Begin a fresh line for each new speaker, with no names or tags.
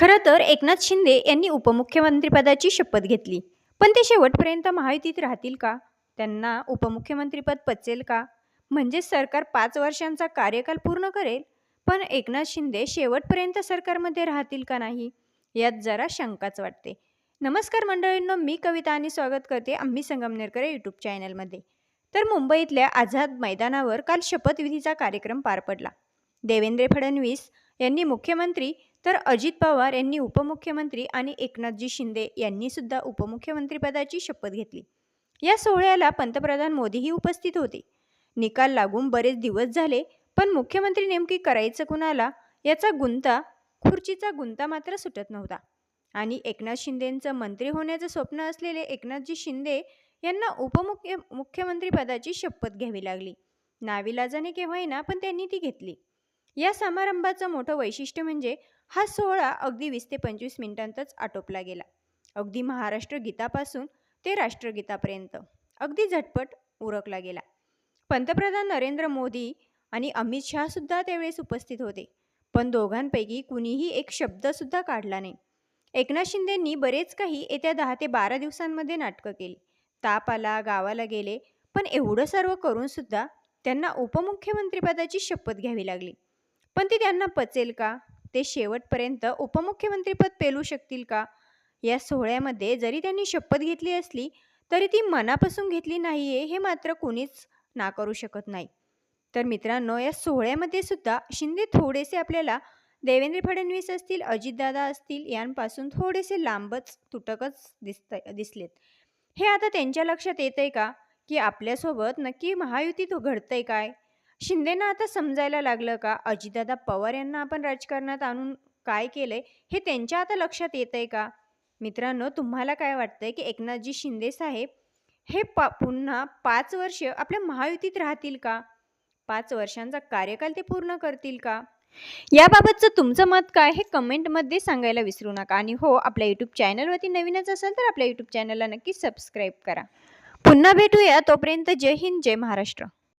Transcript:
खरं तर एकनाथ शिंदे यांनी उपमुख्यमंत्रीपदाची शपथ घेतली. पण ते शेवटपर्यंत महायुतीत राहतील का? त्यांना उपमुख्यमंत्रीपद पचेल का? म्हणजे सरकार पाच वर्षांचा कार्यकाल पूर्ण करेल? पण एकनाथ शिंदे शेवटपर्यंत सरकारमध्ये राहतील का नाही? यात जरा शंकाच वाटते. नमस्कार मंडळींनो मी कविता आणि स्वागत करते आम्ही संगमनेरकर यूट्यूब चॅनलमध्ये तर मुंबईतल्या आझाद मैदानावर काल शपथविधीचा कार्यक्रम पार पडला. देवेंद्र फडणवीस यांनी मुख्यमंत्री तर अजित पवार यांनी उपमुख्यमंत्री आणि एकनाथजी शिंदे यांनीसुद्धा उपमुख्यमंत्रीपदाची शपथ घेतली. या सोहळ्याला पंतप्रधान मोदीही उपस्थित होते. निकाल लागून बरेच दिवस झाले पण मुख्यमंत्री नेमकी करायचं कुणाला? याचा गुंता खुर्चीचा गुंता मात्र सुटत नव्हता. आणि एकनाथ शिंदेंचं मंत्री होण्याचं स्वप्न असलेले एकनाथजी शिंदे यांना उपमुख्य मुख्यमंत्रीपदाची शपथ घ्यावी लागली. नाविलाजाने केव्हाही पण त्यांनी ती घेतली. या समारंभाचं मोठं वैशिष्ट्य म्हणजे हा सोहळा अगदी वीस ते पंचवीस मिनिटांतच आटोपला गेला. अगदी महाराष्ट्र गीतापासून ते राष्ट्रगीतापर्यंत. अगदी झटपट उरकला गेला. पंतप्रधान नरेंद्र मोदी आणि अमित शहासुद्धा त्यावेळेस उपस्थित होते. पण दोघांपैकी कुणीही एक शब्दसुद्धा काढला नाही. एकनाथ शिंदेंनी बरेच काही येत्या दहा ते बारा दिवसांमध्ये नाटकं केली. ताप आला गावाला गेले पण एवढं सर्व करूनसुद्धा त्यांना उपमुख्यमंत्रीपदाची शपथ घ्यावी लागली. पण ती त्यांना पचेल का? ते शेवटपर्यंत उपमुख्यमंत्रीपद पेलू शकतील का? या सोहळ्यामध्ये जरी त्यांनी शपथ घेतली असली तरी ती मनापासून घेतली नाही आहे हे मात्र कुणीच नाकारू शकत नाही. तर मित्रांनो या सोहळ्यामध्ये सुद्धा शिंदे थोडेसे आपल्याला देवेंद्र फडणवीस असतील अजितदादा असतील यांपासून थोडेसे लांबच तुटकच दिसत दिसलेत. हे आता त्यांच्या लक्षात येत आहे का? की आपल्यासोबत नक्की महायुतीत घडतंय काय? शिंदेना आता समजायला लागलं का? अजितदादा पवार यांना आपण राजकारणात आणून काय केलंय? हे त्यांच्या आता लक्षात येत आहे का? मित्रांनो तुम्हाला काय वाटतंय की एकनाथजी शिंदे साहेब हे पा पुन्हा पाच वर्ष आपल्या महायुतीत राहतील का? पाच वर्षांचा कार्यकाल ते पूर्ण करतील का? याबाबतचं तुमचं मत काय? हे कमेंटमध्ये सांगायला विसरू नका. आणि हो आपल्या यूट्यूब चॅनलवरती नवीनच असेल तर आपल्या यूट्यूब चॅनलला नक्की सबस्क्राईब करा. पुन्हा भेटूया तोपर्यंत जय हिंद जय महाराष्ट्र.